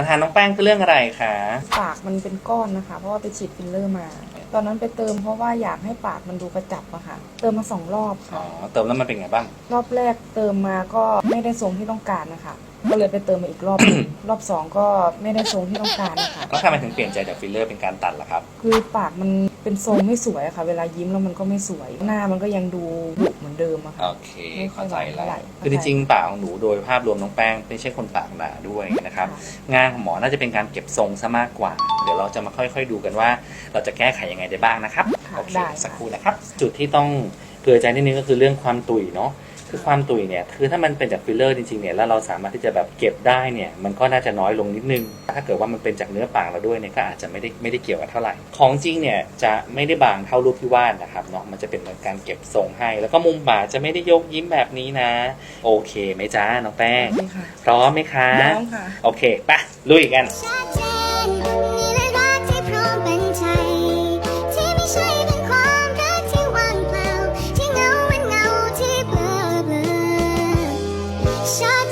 ปัญหาน้องแป้งคือเรื่องอะไรคะ ปากมันเป็นก้อนนะคะ เพราะว่าไปฉีดฟิลเลอร์มา ตอนนั้นไปเติมเพราะว่าอยากให้ปากมันดูกระจับอะค่ะ เติมมาสองรอบอ๋อค่ะเติมแล้วมันเป็นไงบ้าง รอบแรกเติมมาก็ไม่ได้ทรงที่ต้องการนะคะ ก็เลยไปเติมมาอีกรอบหนึ่งรอบสองก็ไม่ได้ทรงที่ต้องการนะคะ แล้วทำไมถึงเปลี่ยนใจจากฟิลเลอร์เป็นการตัดล่ะครับ คือปากมันเป็นทรงไม่สวยอะค่ะ เวลายิ้มแล้วมันก็ไม่สวย หน้ามันก็ยังดูบุเหมือนเดิมอะค่ะ โอเค ไม่ค่อเข้ายใจหวานเท่าแล้วไหร่คือจริงๆปากของหนูโดยภาพรวมน้องแป้งไม่ใช่คนปากหนาด้วยนะครับ งานของหมอน่าจะเป็นการเก็บทรงซะมากกว่า เดี๋ยวเราจะมาค่อยๆดูกันว่า เราจะแก้ไขยังไงได้บ้างนะครับ ค่ะโอเค ได้ค่ะ สักครู่นะครับ จุดที่ต้องเกลือใจนิดนึงก็คือเรื่องความตุยเนาะ คือความตุยเนี่ยคือถ้ามันเป็นจากฟิลเลอร์จริงๆเนี่ยแล้วเราสามารถที่จะแบบเก็บได้เนี่ยมันก็น่าจะน้อยลงนิดนึง ถ้าเกิดว่ามันเป็นจากเนื้อปากเราด้วยเนี่ยก็อาจจะไม่ได้ไม่ได้เกี่ยวกันเท่าไหร่ ของจริงเนี่ยจะไม่ได้บางเท่ารูปที่วาดนะครับเนาะมันจะเป็นเหมือนการเก็บทรงให้ แล้วก็มุมปากจะไม่ได้ยกยิ้มแบบนี้นะ โอเคไหมจ้าน้องแป้งนี่ค่ะพร้อมไหมคะน้องค่ะโอเคไปลุยกัน Cha cha shine.